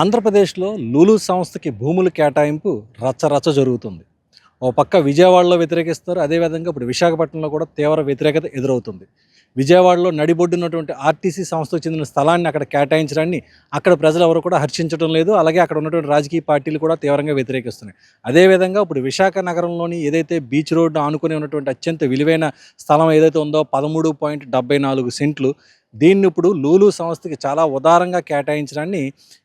ఆంధ్రప్రదేశ్లో లూలు సంస్థకి భూముల కేటాయింపు రచ్చరచ్చ జరుగుతుంది. ఓ పక్క విజయవాడలో వ్యతిరేకిస్తారు అదేవిధంగా ఇప్పుడు విశాఖపట్నంలో కూడా తీవ్ర వ్యతిరేకత ఎదురవుతుంది. విజయవాడలో నడిబొడ్డున్నటువంటి ఆర్టీసీ సంస్థకు చెందిన స్థలాన్ని అక్కడ కేటాయించడాన్ని అక్కడ ప్రజలు ఎవరు కూడా హర్షించడం లేదు. అలాగే అక్కడ ఉన్నటువంటి రాజకీయ పార్టీలు కూడా తీవ్రంగా వ్యతిరేకిస్తున్నాయి. అదేవిధంగా ఇప్పుడు విశాఖ నగరంలోని ఏదైతే బీచ్ రోడ్డు ఆనుకుని ఉన్నటువంటి అత్యంత విలువైన స్థలం ఏదైతే ఉందో పదమూడు పాయింట్ డెబ్బై నాలుగు సెంట్లు దీన్ని ఇప్పుడు లూలు సంస్థకి చాలా ఉదారంగా కేటాయించడాన్ని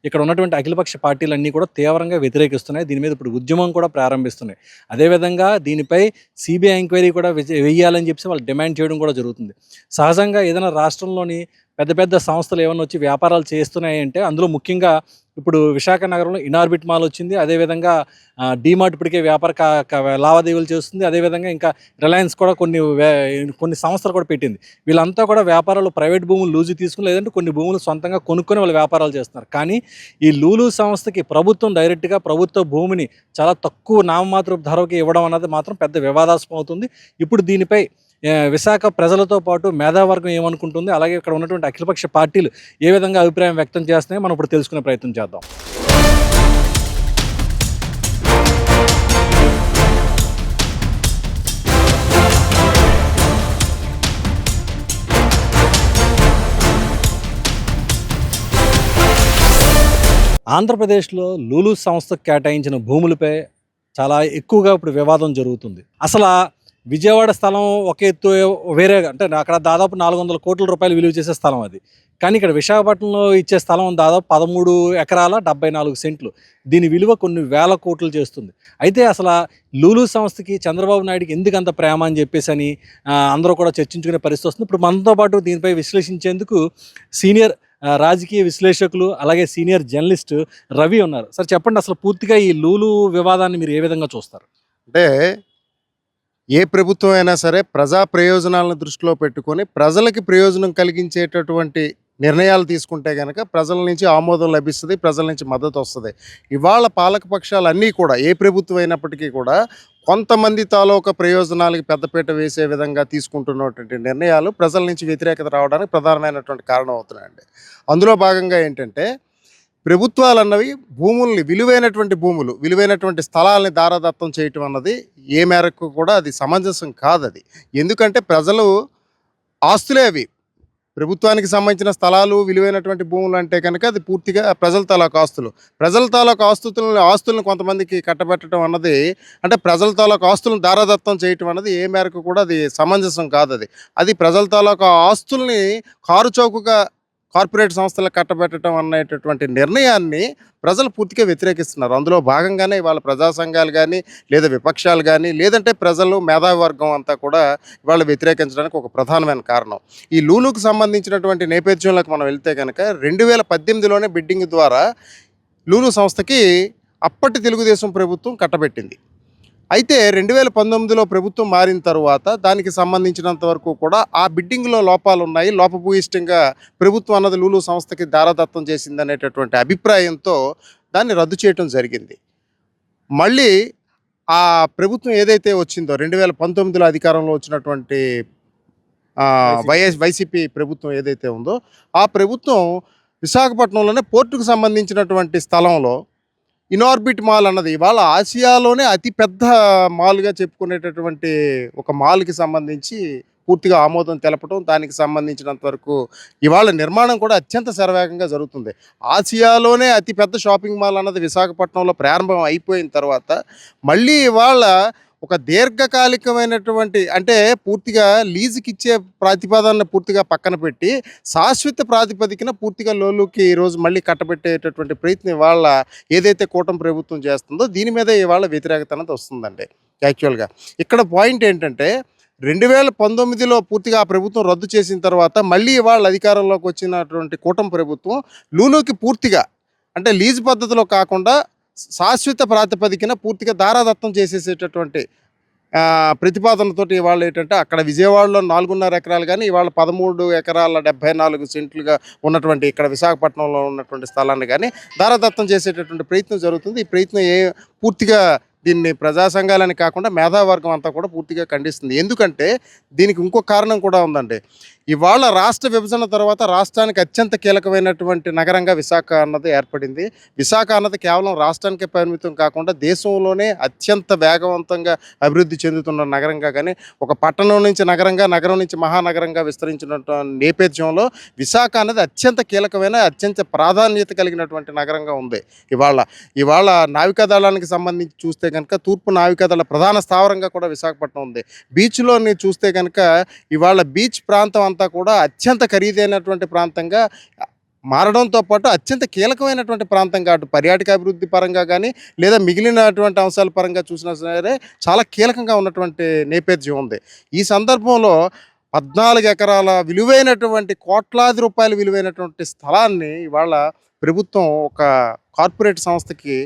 ఇక్కడ ఉన్నటువంటి అఖిలపక్ష పార్టీలన్నీ కూడా తీవ్రంగా వ్యతిరేకిస్తున్నాయి. దీని మీద ఇప్పుడు ఉద్యమం కూడా ప్రారంభిస్తున్నాయి. అదేవిధంగా దీనిపై సిబిఐ ఎంక్వైరీ కూడా వెయ్యాలని చెప్పి వాళ్ళు డిమాండ్ చేయడం కూడా జరుగుతుంది. సహజంగా ఏదైనా రాష్ట్రంలోని పెద్ద పెద్ద సంస్థలు ఏమైనా వచ్చి వ్యాపారాలు చేస్తున్నాయి అంటే అందులో ముఖ్యంగా ఇప్పుడు విశాఖ నగరంలో ఇనార్బిట్ మాల్ వచ్చింది. అదేవిధంగా డీమార్ట్ ఇప్పటికే వ్యాపార కా- లావాదేవీలు చేస్తుంది. అదేవిధంగా ఇంకా రిలయన్స్ కూడా కొన్ని కొన్ని సంస్థలు కూడా పెట్టింది. వీళ్ళంతా కూడా వ్యాపారాలు ప్రైవేట్ భూములు లూజు తీసుకుని లేదంటే కొన్ని భూములు సొంతంగా కొనుక్కొని వాళ్ళు వ్యాపారాలు చేస్తున్నారు. కానీ ఈ లూలు సంస్థకి ప్రభుత్వం డైరెక్ట్గా ప్రభుత్వ భూమిని చాలా తక్కువ నామమాత్ర ధరకి ఇవ్వడం అన్నది మాత్రం పెద్ద వివాదాస్పం అవుతుంది ఇప్పుడు దీనిపై విశాఖ ప్రజలతో పాటు మేధావర్గం ఏమనుకుంటుంది? అలాగే ఇక్కడ ఉన్నటువంటి అఖిలపక్ష పార్టీలు ఏ విధంగా అభిప్రాయం వ్యక్తం చేస్తున్నాయో మనం ఇప్పుడు తెలుసుకునే ప్రయత్నం చేద్దాం. ఆంధ్రప్రదేశ్లో లూలు సంస్థకు కేటాయించిన భూములపై చాలా ఎక్కువగా ఇప్పుడు వివాదం జరుగుతుంది. అసలు విజయవాడ స్థలం ఒక ఎత్తు వేరే అంటే అక్కడ దాదాపు నాలుగు వందల కోట్ల రూపాయలు విలువ చేసే స్థలం అది. కానీ ఇక్కడ విశాఖపట్నంలో ఇచ్చే స్థలం దాదాపు పదమూడు ఎకరాల డెబ్బై నాలుగు సెంట్లు. దీని విలువ కొన్ని వేల కోట్లు చేస్తుంది. అయితే అసలు లూలు సంస్థకి చంద్రబాబు నాయుడుకి ఎందుకు అంత ప్రేమ అని చెప్పేసి అని అందరూ కూడా చర్చించుకునే పరిస్థితి వస్తుంది. ఇప్పుడు మనతో పాటు దీనిపై విశ్లేషించేందుకు సీనియర్ రాజకీయ విశ్లేషకులు అలాగే సీనియర్ జర్నలిస్ట్ రవి ఉన్నారు. సార్ చెప్పండి అసలు పూర్తిగా ఈ లూలు వివాదాన్ని మీరు ఏ విధంగా చూస్తారు? అంటే ఏ ప్రభుత్వం అయినా సరే ప్రజా ప్రయోజనాలను దృష్టిలో పెట్టుకొని ప్రజలకి ప్రయోజనం కలిగించేటటువంటి నిర్ణయాలు తీసుకుంటే కనుక ప్రజల నుంచి ఆమోదం లభిస్తుంది ప్రజల నుంచి మద్దతు వస్తుంది. ఇవాళ పాలకపక్షాలు అన్నీ కూడా ఏ ప్రభుత్వం అయినప్పటికీ కూడా కొంతమంది తాలూకా ప్రయోజనాలకి పెద్దపీట వేసే విధంగా తీసుకుంటున్నటువంటి నిర్ణయాలు ప్రజల నుంచి వ్యతిరేకత రావడానికి ప్రధానమైనటువంటి కారణం అవుతున్నాయండి. అందులో భాగంగా ఏంటంటే ప్రభుత్వాలు అన్నవి భూముల్ని విలువైనటువంటి భూములు విలువైనటువంటి స్థలాలని దారదత్తం చేయటం అన్నది ఏ మేరకు కూడా అది సమంజసం కాదు అది ఎందుకంటే ప్రజలు ఆస్తులే అవి. ప్రభుత్వానికి సంబంధించిన స్థలాలు విలువైనటువంటి భూములు అంటే కనుక అది పూర్తిగా ప్రజల తాలూకు ఆస్తులు. ప్రజల తాలూకు ఆస్తులను ఆస్తులను కొంతమందికి కట్టబెట్టడం అన్నది అంటే ప్రజల తాలూకు ఆస్తులను దారాదత్తం చేయటం అన్నది ఏ మేరకు కూడా అది సమంజసం కాదు అది అది ప్రజల తాలూకు ఆస్తుల్ని కారుచౌకగా కార్పొరేట్ సంస్థలు కట్టబెట్టడం అనేటటువంటి నిర్ణయాన్ని ప్రజలు పూర్తిగా వ్యతిరేకిస్తున్నారు. అందులో భాగంగానే ఇవాళ ప్రజా సంఘాలు కానీ లేదా విపక్షాలు కానీ లేదంటే ప్రజలు మేధావి వర్గం అంతా కూడా ఇవాళ వ్యతిరేకించడానికి ఒక ప్రధానమైన కారణం. ఈ లూలుకు సంబంధించినటువంటి నేపథ్యంలోకి మనం వెళ్తే కనుక రెండు వేల పద్దెనిమిదిలోనే బిడ్డింగ్ ద్వారా లూలు సంస్థకి అప్పటి తెలుగుదేశం ప్రభుత్వం కట్టబెట్టింది. అయితే రెండు వేల పంతొమ్మిదిలో ప్రభుత్వం మారిన తర్వాత దానికి సంబంధించినంత వరకు కూడా ఆ బిడ్డింగ్లో లోపాలు ఉన్నాయి లోపభూయిష్టంగా ప్రభుత్వం అన్నది లూలు సంస్థకి దారదత్తం చేసింది అనేటటువంటి అభిప్రాయంతో దాన్ని రద్దు చేయటం జరిగింది. మళ్ళీ ఆ ప్రభుత్వం ఏదైతే వచ్చిందో రెండు వేల పంతొమ్మిదిలో అధికారంలో వచ్చినటువంటి వైఎస్ వైసీపీ ప్రభుత్వం ఏదైతే ఉందో ఆ ప్రభుత్వం విశాఖపట్నంలోనే పోర్టుకు సంబంధించినటువంటి స్థలంలో ఇనార్బిట్ మాల్ అన్నది ఇవాళ ఆసియాలోనే అతిపెద్ద మాల్గా చెప్పుకునేటటువంటి ఒక మాల్కి సంబంధించి పూర్తిగా ఆమోదం తెలపడం దానికి సంబంధించినంత వరకు ఇవాళ నిర్మాణం కూడా అత్యంత శరవేగంగా జరుగుతుంది. ఆసియాలోనే అతిపెద్ద షాపింగ్ మాల్ అన్నది విశాఖపట్నంలో ప్రారంభం అయిపోయిన తర్వాత మళ్ళీ ఇవాళ ఒక దీర్ఘకాలికమైనటువంటి అంటే పూర్తిగా లీజుకి ఇచ్చే ప్రతిపాదన పూర్తిగా పక్కన పెట్టి శాశ్వత ప్రాతిపదికన పూర్తిగా లోలుకి ఈరోజు మళ్ళీ కట్టబెట్టేటటువంటి ప్రయత్నం ఇవాళ ఏదైతే కూటమి ప్రభుత్వం చేస్తుందో దీని మీద ఇవాళ వ్యతిరేకత అనేది వస్తుందండి యాక్చువల్గా. ఇక్కడ పాయింట్ ఏంటంటే రెండు వేల పంతొమ్మిదిలో పూర్తిగా ఆ ప్రభుత్వం రద్దు చేసిన తర్వాత మళ్ళీ ఇవాళ అధికారంలోకి వచ్చినటువంటి కూటమి ప్రభుత్వం లూలుకి పూర్తిగా అంటే లీజు పద్ధతిలో కాకుండా శాశ్వత ప్రాతిపదికన పూర్తిగా దారాదత్తం చేసేసేటటువంటి ప్రతిపాదనతోటి ఇవాళ ఏంటంటే అక్కడ విజయవాడలో నాలుగున్నర ఎకరాలు కానీ ఇవాళ పదమూడు ఎకరాల డెబ్బై నాలుగు సెంట్లుగా ఉన్నటువంటి ఇక్కడ విశాఖపట్నంలో ఉన్నటువంటి స్థలాన్ని కానీ దారాదత్తం చేసేటటువంటి ప్రయత్నం జరుగుతుంది. ఈ ప్రయత్నం ఏ పూర్తిగా దీన్ని ప్రజా సంఘాలని కాకుండా మేధావర్గం అంతా కూడా పూర్తిగా ఖండిస్తుంది. ఎందుకంటే దీనికి ఇంకో కారణం కూడా ఉందండి. ఇవాళ రాష్ట్ర విభజన తర్వాత రాష్ట్రానికి అత్యంత కీలకమైనటువంటి నగరంగా విశాఖ అన్నది ఏర్పడింది. విశాఖ అన్నది కేవలం రాష్ట్రానికే పరిమితం కాకుండా దేశంలోనే అత్యంత వేగవంతంగా అభివృద్ధి చెందుతున్న నగరంగా కానీ ఒక పట్టణం నుంచి నగరంగా నగరం నుంచి మహానగరంగా విస్తరించిన నేపథ్యంలో విశాఖ అన్నది అత్యంత కీలకమైన అత్యంత ప్రాధాన్యత కలిగినటువంటి నగరంగా ఉంది ఇవాళ. ఇవాళ నావికాదళానికి సంబంధించి చూస్తే కనుక తూర్పు నావికాదళ ప్రధాన స్థావరంగా కూడా విశాఖపట్నం ఉంది. బీచ్లోని చూస్తే కనుక ఇవాళ బీచ్ ప్రాంతం అంతా కూడా అత్యంత ఖరీదైనటువంటి ప్రాంతంగా మారడంతో పాటు అత్యంత కీలకమైనటువంటి ప్రాంతంగా అటు పర్యాటక అభివృద్ధి పరంగా కానీ లేదా మిగిలినటువంటి అంశాల పరంగా చూసినా సరే చాలా కీలకంగా ఉన్నటువంటి నేపథ్యం ఉంది. ఈ సందర్భంలో పద్నాలుగు ఎకరాల విలువైనటువంటి కోట్లాది రూపాయల విలువైనటువంటి స్థలాన్ని ఇవాళ ప్రభుత్వం ఒక కార్పొరేట్ సంస్థకి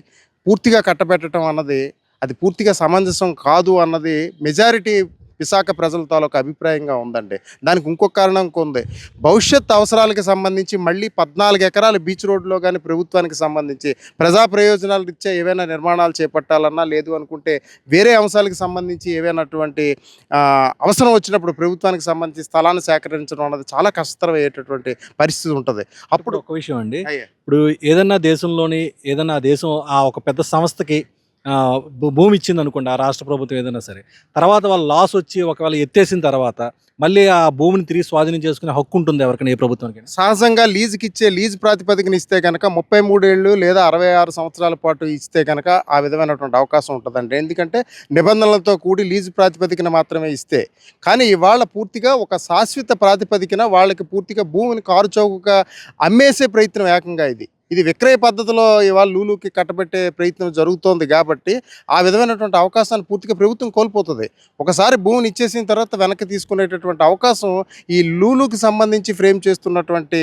పూర్తిగా కట్టబెట్టడం అన్నది అది పూర్తిగా సమంజసం కాదు అన్నది మెజారిటీ విశాఖ ప్రజల తాలూకు అభిప్రాయంగా ఉందండి. దానికి ఇంకొక కారణం ఉంది. భవిష్యత్ అవసరాలకు సంబంధించి మళ్ళీ పద్నాలుగు ఎకరాల బీచ్ రోడ్లో కానీ ప్రభుత్వానికి సంబంధించి ప్రజా ప్రయోజనాలు ఇచ్చే ఏవైనా నిర్మాణాలు చేపట్టాలన్నా లేదు అనుకుంటే వేరే అంశాలకు సంబంధించి ఏవైనటువంటి అవసరం వచ్చినప్పుడు ప్రభుత్వానికి సంబంధించి స్థలాన్ని సేకరించడం అన్నది చాలా కష్టతరమయ్యేటటువంటి పరిస్థితి ఉంటుంది. అప్పుడు ఒక విషయం అండి. ఇప్పుడు ఏదన్నా దేశంలోని ఏదన్నా దేశం ఆ ఒక పెద్ద సంస్థకి భూమి ఇచ్చింది అనుకోండి ఆ రాష్ట్ర ప్రభుత్వం ఏదైనా సరే. తర్వాత వాళ్ళ లాస్ వచ్చి ఒకవేళ ఎత్తేసిన తర్వాత మళ్ళీ ఆ భూమిని తిరిగి స్వాధీనం చేసుకునే హక్కు ఉంటుంది ఎవరికైనా ఏ ప్రభుత్వానికి సహజంగా లీజుకి ఇచ్చే లీజ్ ప్రాతిపదికన ఇస్తే కనుక ముప్పై మూడేళ్ళు లేదా అరవై ఆరు సంవత్సరాల పాటు ఇస్తే కనుక ఆ విధమైనటువంటి అవకాశం ఉంటుందండి. ఎందుకంటే నిబంధనలతో కూడి లీజు ప్రాతిపదికన మాత్రమే ఇస్తే. కానీ ఇవాళ పూర్తిగా ఒక శాశ్వత ప్రాతిపదికన వాళ్ళకి పూర్తిగా భూమిని కారుచౌకగా అమ్మేసే ప్రయత్నం ఏకంగా ఇది. ఇది విక్రయ పద్ధతిలో ఇవాళ లూలుకి కట్టబెట్టే ప్రయత్నం జరుగుతోంది కాబట్టి ఆ విధమైనటువంటి అవకాశాన్ని పూర్తిగా ప్రభుత్వం కోల్పోతుంది. ఒకసారి భూమిని ఇచ్చేసిన తర్వాత వెనక్కి తీసుకునేటటువంటి అవకాశం ఈ లూలుకి సంబంధించి ఫ్రేమ్ చేస్తున్నటువంటి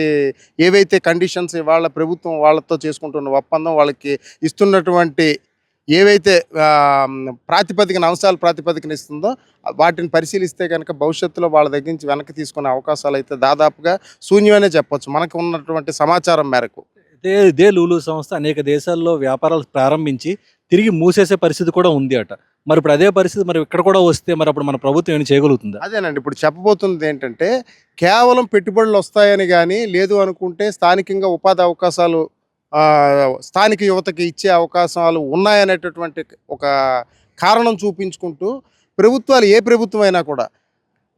ఏవైతే కండిషన్స్ వాళ్ళ ప్రభుత్వం వాళ్ళతో చేసుకుంటున్న ఒప్పందం వాళ్ళకి ఇస్తున్నటువంటి ఏవైతే ప్రాతిపదికన అంశాలు ప్రాతిపదికన ఇస్తుందో వాటిని పరిశీలిస్తే కనుక భవిష్యత్తులో వాళ్ళ దగ్గర నుంచి వెనక్కి తీసుకునే అవకాశాలు అయితే దాదాపుగా శూన్యమనే చెప్పొచ్చు. మనకు ఉన్నటువంటి సమాచారం మేరకు. అదే ఇదే లూలు సంస్థ అనేక దేశాల్లో వ్యాపారాలు ప్రారంభించి తిరిగి మూసేసే పరిస్థితి కూడా ఉంది అట. మరి ఇప్పుడు అదే పరిస్థితి మరి ఇక్కడ కూడా వస్తే మరి అప్పుడు మన ప్రభుత్వం ఏమైనా చేయగలుగుతుంది? అదేనండి. ఇప్పుడు చెప్పబోతున్నది ఏంటంటే కేవలం పెట్టుబడులు వస్తాయని కానీ లేదు అనుకుంటే స్థానికంగా ఉపాధి అవకాశాలు స్థానిక యువతకి ఇచ్చే అవకాశాలు ఉన్నాయనేటటువంటి ఒక కారణం చూపించుకుంటూ ప్రభుత్వాలు ఏ ప్రభుత్వం అయినా కూడా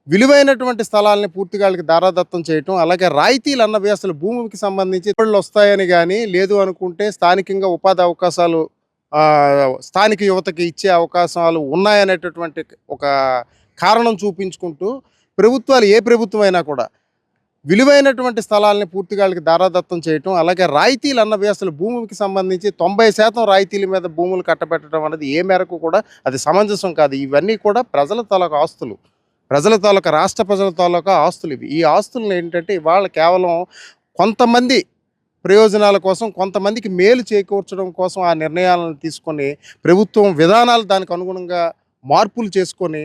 విలువైనటువంటి స్థలాలని పూర్తిగా వాళ్ళకి దారాదత్తం చేయటం అలాగే రాయితీలు అన్నవి అసలు భూమికి సంబంధించి పెట్టుబడులు వస్తాయని కానీ లేదు అనుకుంటే స్థానికంగా ఉపాధి అవకాశాలు స్థానిక యువతకి ఇచ్చే అవకాశాలు ఉన్నాయనేటటువంటి ఒక కారణం చూపించుకుంటూ ప్రభుత్వాలు ఏ ప్రభుత్వం అయినా కూడా విలువైనటువంటి స్థలాలని పూర్తిగా వాళ్ళకి దారాదత్తం చేయటం అలాగే రాయితీలు అన్నవి అసలు భూమికి సంబంధించి తొంభై శాతం రాయితీల మీద భూములు కట్టబెట్టడం అనేది ఏ మేరకు కూడా అది సమంజసం కాదు. ఇవన్నీ కూడా ప్రజల తలకు ఆస్తులు. ప్రజల తాలూకా రాష్ట్ర ప్రజల తాలూకా ఆస్తులు ఇవి. ఈ ఆస్తులను ఏంటంటే ఇవాళ కేవలం కొంతమంది ప్రయోజనాల కోసం కొంతమందికి మేలు చేకూర్చడం కోసం ఆ నిర్ణయాలను తీసుకొని ప్రభుత్వం విధానాలు దానికి అనుగుణంగా మార్పులు చేసుకొని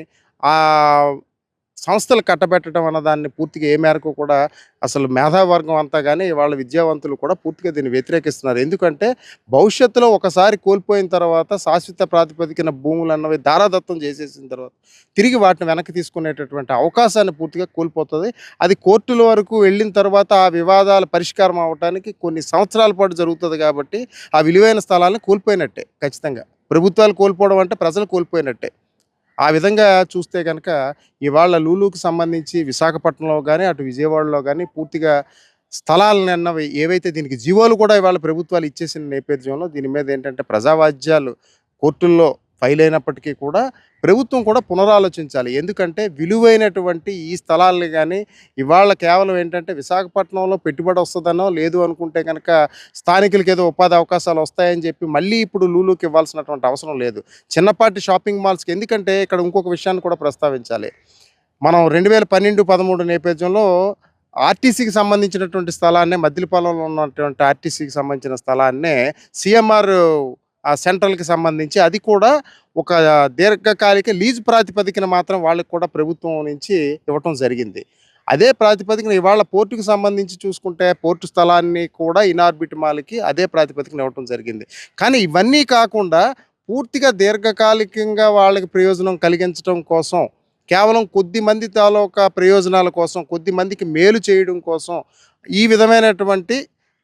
సంస్థలు కట్టబెట్టడం అన్న దాన్ని పూర్తిగా ఏ మేరకు కూడా అసలు మేధావర్గం అంతా కానీ వాళ్ళ విద్యావంతులు కూడా పూర్తిగా దీన్ని వ్యతిరేకిస్తున్నారు. ఎందుకంటే భవిష్యత్తులో ఒకసారి కోల్పోయిన తర్వాత శాశ్వత ప్రాతిపదికన భూములు అన్నవి దారాదత్తం చేసేసిన తర్వాత తిరిగి వాటిని వెనక్కి తీసుకునేటటువంటి అవకాశాన్ని పూర్తిగా కోల్పోతుంది. అది కోర్టుల వరకు వెళ్ళిన తర్వాత ఆ వివాదాల పరిష్కారం అవడానికి కొన్ని సంవత్సరాల పాటు జరుగుతుంది కాబట్టి ఆ విలువైన స్థలాలను కోల్పోయినట్టే ఖచ్చితంగా. ప్రభుత్వాలు కోల్పోవడం అంటే ప్రజలు కోల్పోయినట్టే. ఆ విధంగా చూస్తే కనుక ఇవాళ లూలుకు సంబంధించి విశాఖపట్నంలో కానీ అటు విజయవాడలో కానీ పూర్తిగా స్థలాలను అన్నవి ఏవైతే దీనికి జీవోలు కూడా ఇవాళ ప్రభుత్వాలు ఇచ్చేసిన నేపథ్యంలో దీని మీద ఏంటంటే ప్రజావాజ్యాలు కోర్టుల్లో ఫైల్ అయినప్పటికీ కూడా ప్రభుత్వం కూడా పునరాలోచించాలి. ఎందుకంటే విలువైనటువంటి ఈ స్థలాలని కానీ ఇవాళ కేవలం ఏంటంటే విశాఖపట్నంలో పెట్టుబడి వస్తుందనో లేదు అనుకుంటే కనుక స్థానికులకి ఏదో ఉపాధి అవకాశాలు వస్తాయని చెప్పి మళ్ళీ ఇప్పుడు లూలుకి ఇవ్వాల్సినటువంటి అవసరం లేదు. చిన్నపాటి షాపింగ్ మాల్స్కి ఎందుకంటే ఇక్కడ ఇంకొక విషయాన్ని కూడా ప్రస్తావించాలి. మనం రెండు వేల పన్నెండు పదమూడు నేపథ్యంలో ఆర్టీసీకి సంబంధించినటువంటి స్థలాన్నే మద్దిలపాలెంలో ఉన్నటువంటి ఆర్టీసీకి సంబంధించిన స్థలాన్నే సిఎంఆర్ ఆ సెంట్రల్కి సంబంధించి అది కూడా ఒక దీర్ఘకాలిక లీజు ప్రాతిపదికన మాత్రం వాళ్ళకి కూడా ప్రభుత్వం నుంచి ఇవ్వటం జరిగింది. అదే ప్రాతిపదికన ఇవాళ పోర్టుకు సంబంధించి చూసుకుంటే పోర్టు స్థలాన్ని కూడా ఇనార్బిట్ మాల్కి అదే ప్రాతిపదికన ఇవ్వటం జరిగింది. కానీ ఇవన్నీ కాకుండా పూర్తిగా దీర్ఘకాలికంగా వాళ్ళకి ప్రయోజనం కలిగించడం కోసం కేవలం కొద్ది మంది తాలూకా ప్రయోజనాల కోసం కొద్ది మందికి మేలు చేయడం కోసం ఈ విధమైనటువంటి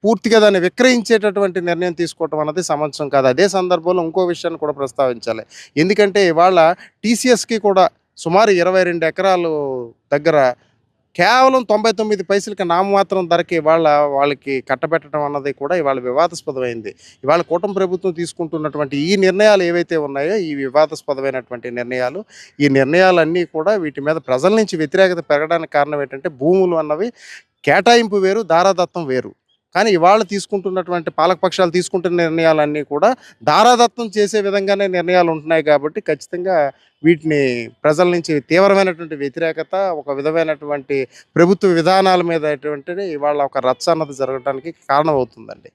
పూర్తిగా దాన్ని విక్రయించేటటువంటి నిర్ణయం తీసుకోవటం అన్నది సమంచం కాదు. అదే సందర్భంలో ఇంకో విషయాన్ని కూడా ప్రస్తావించాలి. ఎందుకంటే ఇవాళ టీసీఎస్కి కూడా సుమారు ఇరవై రెండు ఎకరాలు దగ్గర కేవలం తొంభై తొమ్మిది పైసలకి నామమాత్రం ధరకి ఇవాళ వాళ్ళకి కట్టబెట్టడం అన్నది కూడా ఇవాళ వివాదాస్పదమైంది. ఇవాళ కూటమి ప్రభుత్వం తీసుకుంటున్నటువంటి ఈ నిర్ణయాలు ఏవైతే ఉన్నాయో ఈ వివాదాస్పదమైనటువంటి నిర్ణయాలు ఈ నిర్ణయాలన్నీ కూడా వీటి మీద ప్రజల నుంచి వ్యతిరేకత పెరగడానికి కారణం ఏంటంటే భూములు అన్నవి కేటాయింపు వేరు దారాదత్తం వేరు. కానీ ఇవాళ తీసుకుంటున్నటువంటి పాలకపక్షాలు తీసుకుంటున్న నిర్ణయాలన్నీ కూడా దారాదత్తం చేసే విధంగానే నిర్ణయాలు ఉంటున్నాయి కాబట్టి ఖచ్చితంగా వీటిని ప్రజల నుంచి తీవ్రమైనటువంటి వ్యతిరేకత ఒక విధమైనటువంటి ప్రభుత్వ విధానాల మీద ఇవాళ ఒక రచ్చ అన్నది జరగడానికి కారణమవుతుందండి.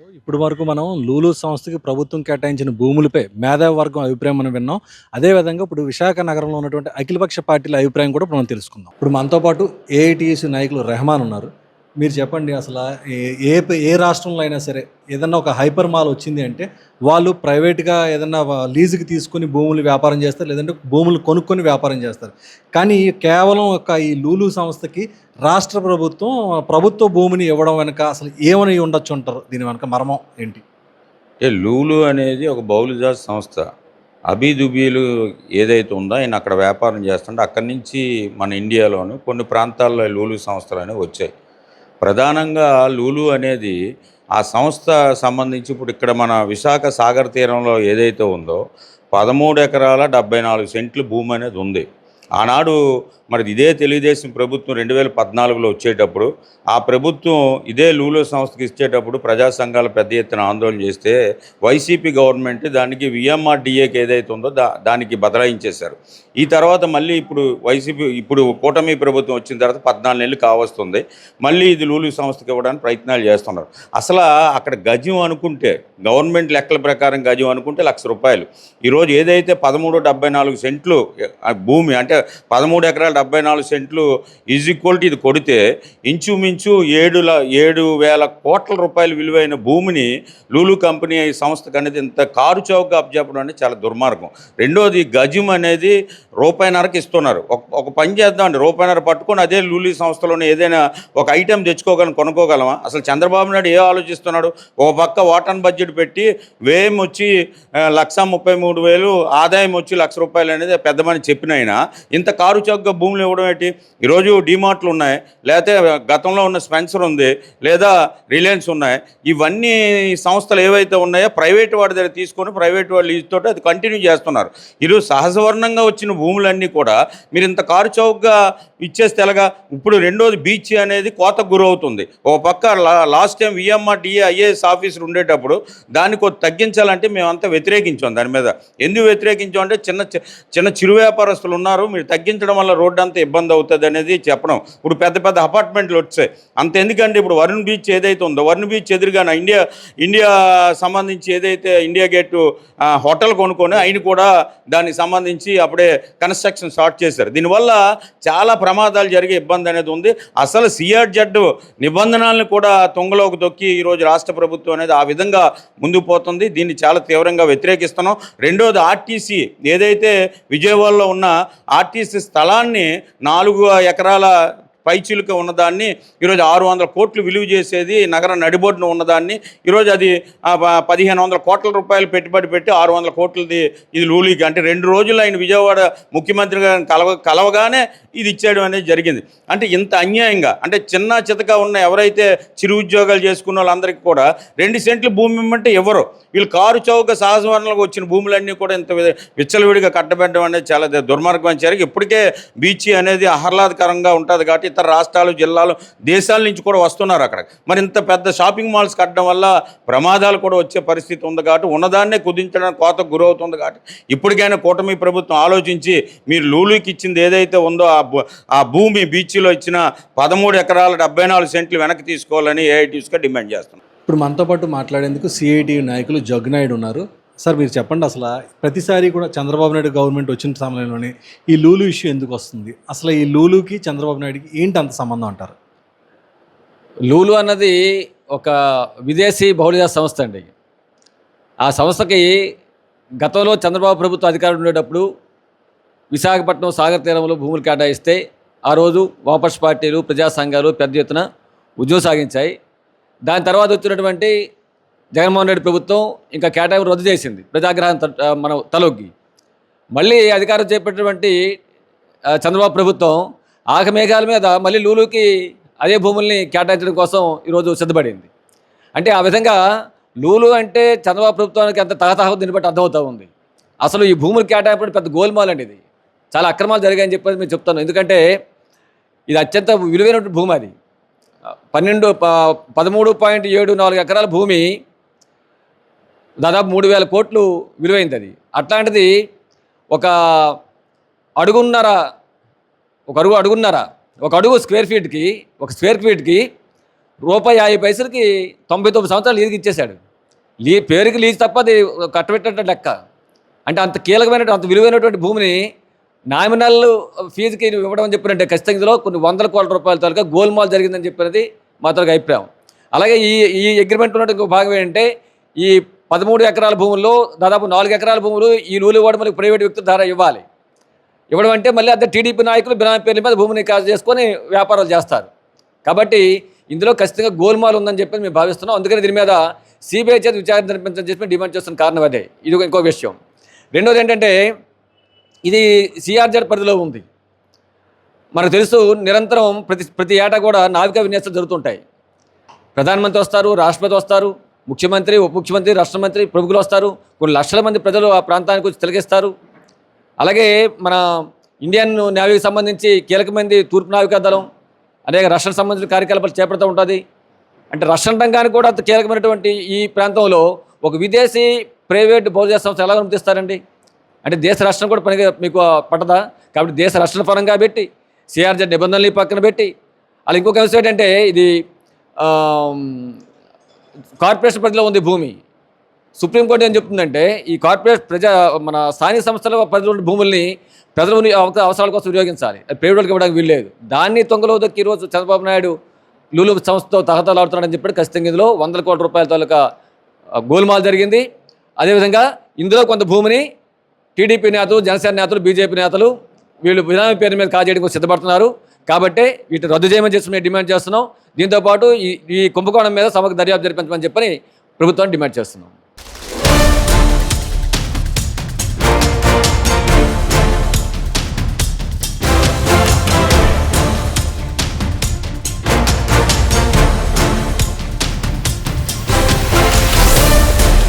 సో ఇప్పుడు వరకు మనం లూలు సంస్థకి ప్రభుత్వం కేటాయించిన భూములపై మేధావి వర్గం అభిప్రాయం మనం విన్నాం. అదేవిధంగా ఇప్పుడు విశాఖ నగరంలో ఉన్నటువంటి అఖిలపక్ష పార్టీల అభిప్రాయం కూడా మనం తెలుసుకుందాం. ఇప్పుడు మనతో పాటు ఏఐటీఎస్ నాయకులు రెహమాన్ ఉన్నారు. మీరు చెప్పండి అసలు ఏ- ఏ రాష్ట్రంలో అయినా సరే ఏదన్నా ఒక హైపర్ మాల్ వచ్చింది అంటే వాళ్ళు ప్రైవేట్గా ఏదన్నా లీజుకి తీసుకుని భూములు వ్యాపారం చేస్తారు లేదంటే భూములు కొనుక్కొని వ్యాపారం చేస్తారు. కానీ కేవలం ఒక ఈ లూలు సంస్థకి రాష్ట్ర ప్రభుత్వం ప్రభుత్వ భూమిని ఇవ్వడం వెనక అసలు ఏమని ఉండొచ్చు అంటారు? దీని వెనక మర్మం ఏంటి? ఏ లూలు అనేది ఒక బౌలిజాజ్ సంస్థ. అబీదుబీలు ఏదైతే ఉందో ఆయన అక్కడ వ్యాపారం చేస్తుంటే అక్కడి నుంచి మన ఇండియాలోను కొన్ని ప్రాంతాల్లో లూలు సంస్థలు అనేవి వచ్చాయి. ప్రధానంగా లూలు అనేది ఆ సంస్థ సంబంధించి ఇప్పుడు ఇక్కడ మన విశాఖ సాగర్ తీరంలో ఏదైతే ఉందో పదమూడు ఎకరాల డెబ్బై నాలుగు సెంట్లు భూమి అనేది ఉంది. ఆనాడు మరి ఇదే తెలుగుదేశం ప్రభుత్వం రెండు వేల పద్నాలుగులో వచ్చేటప్పుడు ఆ ప్రభుత్వం ఇదే లూలో సంస్థకి ఇచ్చేటప్పుడు ప్రజా సంఘాలు పెద్ద ఎత్తున ఆందోళన చేస్తే వైసీపీ గవర్నమెంట్ దానికి విఎంఆర్డిఏకి ఏదైతే ఉందో దా దానికి బదలాయించేశారు. ఈ తర్వాత మళ్ళీ ఇప్పుడు వైసీపీ ఇప్పుడు కూటమి ప్రభుత్వం వచ్చిన తర్వాత పద్నాలుగు నెలలు కావస్తుంది. మళ్ళీ ఇది లూలు సంస్థకి ఇవ్వడానికి ప్రయత్నాలు చేస్తున్నారు. అసలు అక్కడ గజం అనుకుంటే గవర్నమెంట్ లెక్కల ప్రకారం గజం అనుకుంటే లక్ష రూపాయలు. ఈరోజు ఏదైతే పదమూడు డెబ్బై నాలుగు సెంట్లు భూమి అంటే పదమూడు ఎకరాల డెబ్బై నాలుగు సెంట్లు ఈజ్ ఇది కొడితే ఇంచుమించు ఏడు ఏడు వేల కోట్ల రూపాయల విలువైన భూమిని లూలు కంపెనీ ఈ సంస్థకు అనేది ఇంత కారు చౌకగా అప్పచెప్పడం అనేది చాలా దుర్మార్గం. రెండోది గజం అనేది రూపాయినరకు ఇస్తున్నారు. ఒక ఒక పని చేద్దామండి రూపాయినర పట్టుకొని అదే లూలీ సంస్థలోనే ఏదైనా ఒక ఐటెం తెచ్చుకోగలం కొనుక్కోగలమా? అసలు చంద్రబాబు నాయుడు ఏ ఆలోచిస్తున్నాడు? ఒక పక్క ఓటన్ బడ్జెట్ పెట్టి వ్యయం వచ్చి లక్ష ముప్పై మూడు వేలు ఆదాయం వచ్చి లక్ష రూపాయలు అనేది పెద్దమని చెప్పినైనా ఇంత కారు చౌకగా భూములు ఇవ్వడం ఏంటి? ఈరోజు డిమార్ట్లు ఉన్నాయి లేకపోతే గతంలో ఉన్న స్పెన్సర్ ఉంది లేదా రిలయన్స్ ఉన్నాయి. ఇవన్నీ సంస్థలు ఏవైతే ఉన్నాయో ప్రైవేట్ వాడి దగ్గర తీసుకొని ప్రైవేట్ వాళ్ళు ఇస్తోటి అది కంటిన్యూ చేస్తున్నారు. ఈరోజు సహజవర్ణంగా వచ్చిన భూములన్నీ కూడా మీరు ఇంత కారు చౌకగా ఇచ్చేస్తే ఎలాగా? ఇప్పుడు రెండోది బీచ్ అనేది కోతకు గురవుతుంది. ఒక పక్క last time VMRDA IAS officer ఉండేటప్పుడు దాన్ని కొద్ది తగ్గించాలంటే మేమంతా వ్యతిరేకించాం దాని మీద. ఎందుకు వ్యతిరేకించాం అంటే చిన్న చిన్న చిరు వ్యాపారస్తులు ఉన్నారు మీరు తగ్గించడం వల్ల రోడ్డు అంతా ఇబ్బంది అవుతుంది అనేది చెప్పడం. ఇప్పుడు పెద్ద పెద్ద అపార్ట్మెంట్లు వచ్చాయి. అంత ఎందుకంటే ఇప్పుడు వరుణ్ బీచ్ ఏదైతే ఉందో వరుణ్ బీచ్ ఎదురుగా ఇండియా ఇండియా సంబంధించి ఏదైతే ఇండియా గేటు హోటల్ కొనుక్కొని ఆయన కూడా దానికి సంబంధించి అప్పుడే కన్స్ట్రక్షన్ స్టార్ట్ చేశారు. దీనివల్ల చాలా ప్రమాదాలు జరిగే ఇబ్బంది అనేది ఉంది. అసలు సిఆర్జెడ్ నిబంధనలను కూడా తుంగలోకి దొక్కి ఈరోజు రాష్ట్ర ప్రభుత్వం అనేది ఆ విధంగా ముందుకు పోతుంది. దీన్ని చాలా తీవ్రంగా వ్యతిరేకిస్తున్నాం. రెండోది ఆర్టీసీ. ఏదైతే విజయవాడలో ఉన్న ఆర్ ఆర్టీసీ స్థలాన్ని నాలుగు ఎకరాల పైచిలుక ఉన్నదాన్ని ఈరోజు ఆరు వందల కోట్లు విలువ చేసేది నగర నడిబొడ్డున ఉన్నదాన్ని ఈరోజు అది ప- పదిహేను వందల కోట్ల రూపాయలు పెట్టుబడి పెట్టి ఆరు వందల కోట్లది ఇది లూలీకి. అంటే రెండు రోజులు ఆయన విజయవాడ ముఖ్యమంత్రి గారిని కలవ కలవగానే ఇది ఇచ్చేయడం అనేది జరిగింది. అంటే ఇంత అన్యాయంగా అంటే చిన్న చితక ఉన్న ఎవరైతే చిరు ఉద్యోగాలు చేసుకున్న వాళ్ళందరికీ కూడా రెండు సెంట్లు భూమి ఇమ్మంటే ఎవరు? వీళ్ళు కారు చౌక సహజ వనరులకు వచ్చిన భూములన్నీ కూడా ఇంత విచ్చలవిడిగా కట్టబెట్టడం అనేది చాలా దుర్మార్గం దుర్మార్గమైన జరిగి ఇప్పటికే బీచ్ అనేది ఆహ్లాదకరంగా ఉంటుంది కాబట్టి ఇతర రాష్ట్రాలు జిల్లాలు దేశాల నుంచి కూడా వస్తున్నారు అక్కడ. మరి ఇంత పెద్ద షాపింగ్ మాల్స్ కట్టడం వల్ల ప్రమాదాలు కూడా వచ్చే పరిస్థితి ఉంది కాబట్టి ఉన్నదాన్నే కుదించడానికి కోతకు గురవుతుంది కాబట్టి ఇప్పటికైనా కూటమి ప్రభుత్వం ఆలోచించి మీరు లూలుకి ఇచ్చింది ఏదైతే ఉందో ఆ భూ- ఆ భూమి బీచ్లో ఇచ్చిన పదమూడు ఎకరాల డెబ్బై నాలుగు సెంట్లు వెనక్కి తీసుకోవాలని ఏఐటీస్గా డిమాండ్ చేస్తున్నాం ఇప్పుడు మనతో పాటు మాట్లాడేందుకు సిఐటి నాయకులు జగ్నాయుడు ఉన్నారు. సార్ మీరు చెప్పండి అసలు. ప్రతిసారి కూడా చంద్రబాబు నాయుడు గవర్నమెంట్ వచ్చిన సమయంలోనే ఈ లూలు ఇష్యూ ఎందుకు వస్తుంది? అసలు ఈ లూలుకి చంద్రబాబు నాయుడుకి ఏంటి అంత సంబంధం అంటారు? లూలు అన్నది ఒక విదేశీ బహుళజాత సంస్థ అండి. ఆ సంస్థకి గతంలో చంద్రబాబు ప్రభుత్వ అధికారం ఉండేటప్పుడు విశాఖపట్నం సాగర్ తీరంలో భూములు కేటాయిస్తే ఆ రోజు వాపస్ పార్టీలు ప్రజా సంఘాలు పెద్ద ఎత్తున ఉద్యోగం సాగించాయి. దాని తర్వాత వచ్చినటువంటి జగన్మోహన్ రెడ్డి ప్రభుత్వం ఇంకా కేటాయింపు రద్దు చేసింది ప్రజాగ్రహం త- మన తలొగ్గి. మళ్ళీ అధికారం చేపట్టినటువంటి చంద్రబాబు ప్రభుత్వం ఆకమేఘాల మీద మళ్ళీ లూలుకి అదే భూముల్ని కేటాయించడం కోసం ఈరోజు సిద్ధపడింది. అంటే ఆ విధంగా లూలు అంటే చంద్రబాబు ప్రభుత్వానికి ఎంత తహతహ దీన్ని బట్టి అర్థమవుతూ ఉంది. అసలు ఈ భూములు కేటాయింపు పెద్ద గోల్మాల్ అండి ఇది. చాలా అక్రమాలు జరిగాయని చెప్పేసి మేము చెప్తాను. ఎందుకంటే ఇది అత్యంత విలువైన భూమి అది. పన్నెండు ప- పదమూడు పాయింట్ ఏడు నాలుగు ఎకరాల భూమి దాదాపు మూడు వేల కోట్లు విలువైంది అది అట్లాంటిది ఒక అడుగున్నర ఒక అడుగు అడుగున్నర ఒక అడుగు స్క్వేర్ ఫీట్కి ఒక స్క్వేర్ ఫీట్కి రూపాయి యాభై పైసలకి తొంభై తొమ్మిది సంవత్సరాలు లీజుకి ఇచ్చేశాడు. లీ పేరుకి లీజు తప్ప అది కట్టబెట్టినట్టు లెక్క. అంటే అంత కీలకమైన అంత విలువైనటువంటి భూమిని నామినల్ ఫీజుకి ఇవ్వడం అని చెప్పినట్టే. ఖచ్చితంగా ఇందులో కొన్ని వందల కోట్ల రూపాయల తాలూకా గోల్మాల్ జరిగిందని చెప్పినది మా తాలూకా అభిప్రాయం. అలాగే ఈ ఈ అగ్రిమెంట్ ఉన్నట్టు ఇంకో భాగం ఏంటంటే ఈ పదమూడు ఎకరాల భూముల్లో దాదాపు నాలుగు ఎకరాల భూములు ఈ నూలు మనకి ప్రైవేట్ వ్యక్తుల ద్వారా ఇవ్వాలి. ఇవ్వడం అంటే మళ్ళీ అదే టీడీపీ నాయకులు బినామీ పేర్ల మీద భూమిని కాజు చేసుకొని వ్యాపారాలు చేస్తారు. కాబట్టి ఇందులో ఖచ్చితంగా గోల్మాల్ ఉందని చెప్పి మేము భావిస్తున్నాం. అందుకని దీని మీద సిబిఐ చేతి విచారణ జరిపించని చెప్పి డిమాండ్ చేస్తున్న కారణం అదే. ఇది ఇంకో విషయం. రెండోది ఏంటంటే ఇది సిఆర్జెడ్ పరిధిలో ఉంది. మనకు తెలుసు నిరంతరం ప్రతి ప్రతి ఏటా కూడా నావికా విన్యాసాలు జరుగుతుంటాయి. ప్రధానమంత్రి వస్తారు రాష్ట్రపతి వస్తారు ముఖ్యమంత్రి ఉప ముఖ్యమంత్రి రాష్ట్ర మంత్రి ప్రముఖులు వస్తారు. కొన్ని లక్షల మంది ప్రజలు ఆ ప్రాంతానికి వచ్చి తిలకిస్తారు అలాగే మన ఇండియన్ నేవీకి సంబంధించి కీలకమంది తూర్పు నావికా దళం అనేక రక్షణ సంబంధించిన కార్యకలాపాలు చేపడుతూ ఉంటుంది. అంటే రక్షణ రంగానికి కూడా అంత కీలకమైనటువంటి ఈ ప్రాంతంలో ఒక విదేశీ ప్రైవేట్ బౌద్ధ సంస్థ ఎలా అనుమతిస్తారండి అంటే దేశ రక్షణ కూడా పని మీకు పట్టదా? కాబట్టి దేశ రక్షణ పరంగా పెట్టి సిఆర్జెడ్ నిబంధనలు పక్కన పెట్టి అలా ఇంకొక అంశం ఏంటంటే ఇది కార్పొరేషన్ పరిధిలో ఉంది భూమి. సుప్రీంకోర్టు ఏం చెప్తుందంటే ఈ కార్పొరేట్ ప్రజా మన స్థానిక సంస్థల పరిధిలో ఉన్న భూముల్ని ప్రజల అవసరాల కోసం వినియోగించాలి. అది ప్రైవేట్ ఇవ్వడానికి వీల్లేదు దాన్ని తొంగలో దక్కి ఈరోజు చంద్రబాబు నాయుడు లూలు సంస్థతో తహతలాడుతున్నాడని చెప్పి ఖచ్చితంగా ఇందులో వందల కోట్ల రూపాయల తాలూకా గోల్మాల్ జరిగింది. అదేవిధంగా ఇందులో కొంత భూమిని టీడీపీ నేతలు జనసేన నేతలు బీజేపీ నేతలు వీళ్ళు విధానం పేరు మీద కాజేయడానికి సిద్ధపడుతున్నారు. కాబట్టి వీటిని రద్దు చేయమని చేసుకునే డిమాండ్ చేస్తున్నాం. దీంతోపాటు ఈ ఈ కుంభకోణం మీద సమగ్ర దర్యాప్తు జరిపించమని చెప్పని ప్రభుత్వాన్ని డిమాండ్ చేస్తున్నాం.